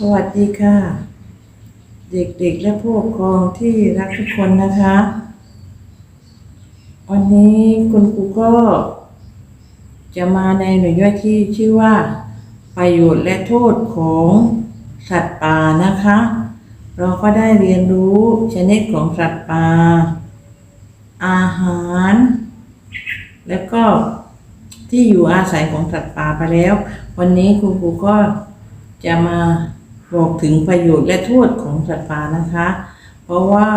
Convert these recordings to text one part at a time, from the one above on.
สวัสดีค่ะ เด็กๆและผู้ปกครองที่รักทุกคนนะคะ วันนี้คุณครูก็จะมาในหน่วยย่อยที่ชื่อว่า ประโยชน์และโทษของสัตว์ป่านะคะ เราก็ได้เรียนรู้ชนิดของสัตว์ป่า อาหาร แล้วก็ที่อยู่อาศัยของสัตว์ป่าไปแล้ว วันนี้คุณครูก็จะมา บอกถึงประโยชน์และโทษของสัตว์ป่านะคะ เพราะว่า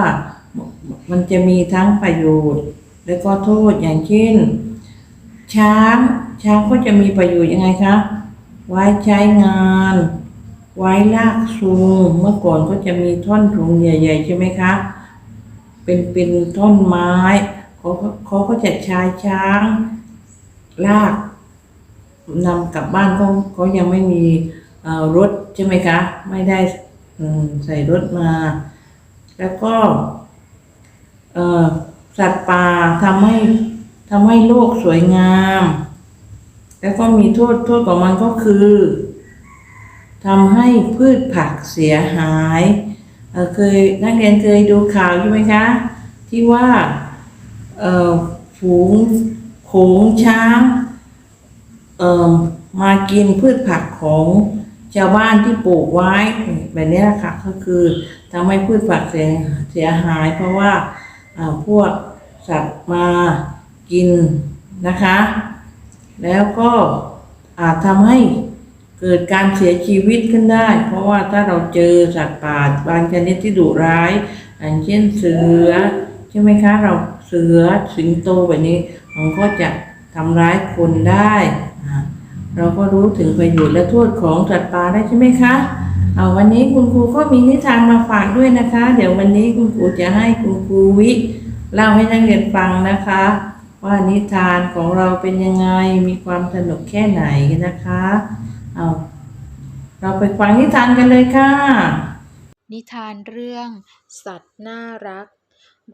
มันจะมีทั้งประโยชน์ และก็โทษอย่างเช่น ช้างช้างก็จะมีประโยชน์ยังไงคะไว้ใช้งาน ไว้ลากซูงเมื่อก่อนก็จะมีท่อนถุงใหญ่ ๆ ใช่ไหมคะ เป็นเป็นท่อนไม้เขาเขาก็จะใช้ช้างลากนำกลับบ้านเขาเขายังไม่มี รถใช่ไหมคะ ไม่ได้ใส่รถมา แล้วก็สัตว์ป่าทำให้ทำให้โลกสวยงาม แล้วก็มีโทษโทษของมันก็คือทำให้พืชผักเสียหายเเคยนักเรียนเคยดูข่าวใช่ไหมคะ ที่ว่าฝูงโขงช้างเอ่อมากินพืชผักของ ชาวบ้านที่ปลูกไว้แบบนี้แหละค่ะก็คือทำให้พืชผักเสียเสียหาย เพราะว่าพวกสัตว์มากินนะคะ แล้วก็อาจทำให้เกิดการเสียชีวิตขึ้นได้ เพราะว่าถ้าเราเจอสัตว์ป่าบางชนิดที่ดุร้ายอย่างเช่นเสือใช่ไหมคะ เราเสือสิงโตแบบนี้มันก็จะทำร้ายคนได้ เราก็รู้ถึงประโยชน์และโทษของสัตว์ป่าได้ใช่ไหมคะเอาวันนี้คุณครูก็มีนิทานมาฝากด้วยนะคะ เดี๋ยววันนี้คุณครูจะให้คุณครูวิเล่าให้นักเรียนฟังนะคะ ว่านิทานของเราเป็นยังไงมีความสนุกแค่ไหนนะคะเอาเราไปฟังนิทานกันเลยค่ะ นิทานเรื่อง สัตว์น่ารัก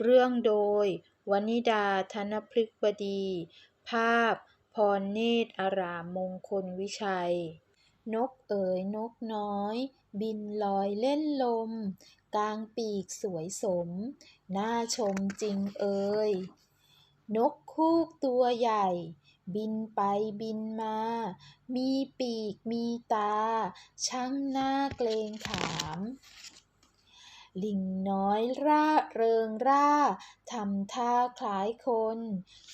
เรื่องโดยวนิดาธนพฤกษบดี ภาพ พรเนตรอารามมงคลวิชัย นกเอ๋ยนกน้อย บินลอยเล่นลม กลางปีกสวยสม น่าชมจริงเอ๋ยนกคูกตัวใหญ่ บินไปบินมา มีปีกมีตา ช่างหน่าเกรงขาม ลิงน้อยร่าเริงร่าทำท่าคล้ายคน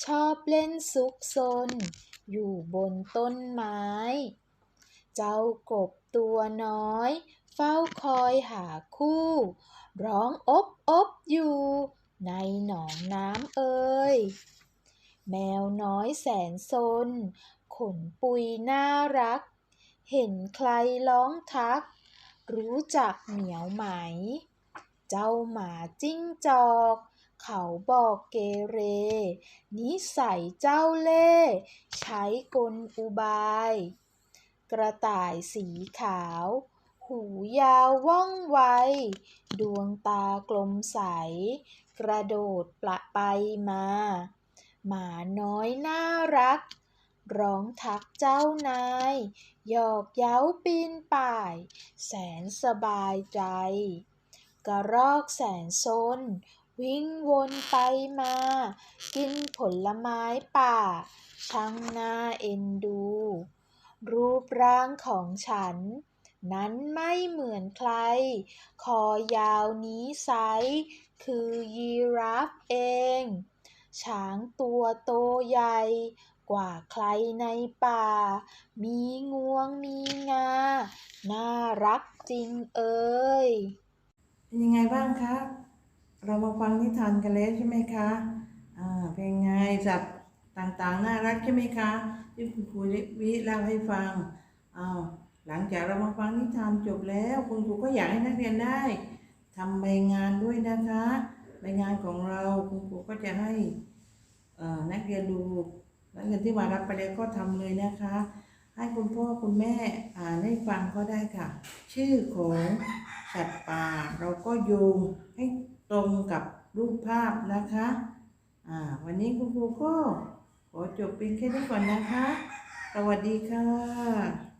ชอบเล่นซุกซน อยู่บนต้นไม้ เจ้ากบตัวน้อย เฝ้าคอยหาคู่ ร้องอบอบอยู่ ในหนองน้ำเอ่ยแมวน้อยแสนซน ขนปุยน่ารัก เห็นใครร้องทัก รู้จักเหมียวไหม เจ้าหมาจิ้งจอก เขาบอกเกเร นิสัยเจ้าเล่ ใช้กลอุบาย กระต่ายสีขาว หูยาวว่องไว ดวงตากลมใส กระโดดปละไปมา หมาน้อยน่ารักร้องทักเจ้านาย หยอกเย้าปีนป่าย แสนสบายใจ กระรอกแสนซนวิ่งวนไปมา กินผลไม้ป่า ช่างน่าเอ็นดู รูปร่างของฉัน นั้นไม่เหมือนใคร คอยาวนี้ไซคือยีราฟเอง ช้างตัวโตใหญ่ กว่าใครในป่า มีงวงมีงา น่ารักจริงเอ่ย เป็นยังไงบ้างคะ เรามาฟังนิทานกันแล้วใช่ไหมคะอ่าเป็นไงสัตว์ต่างๆ น่ารักใช่ไหมคะที่คุณครูวิเล่าให้ฟังอ้าวหลังจากเรามาฟังนิทานจบแล้วคุณครูก็อยากให้นักเรียนได้ทำใบงานด้วยนะคะใบงานของเราคุณครูก็จะให้นักเรียนดูนักเรียนที่มารับไปแล้วก็ทำเลยนะคะ ให้คุณพ่อคุณแม่อ่านให้ฟังก็ได้ค่ะ ชื่อของ สัตว์ป่าเราก็โยงให้ตรงกับรูปภาพนะคะอ่าวันนี้คุณครูก็ขอจบเพียงแค่นี้ก่อนนะคะ สวัสดีค่ะ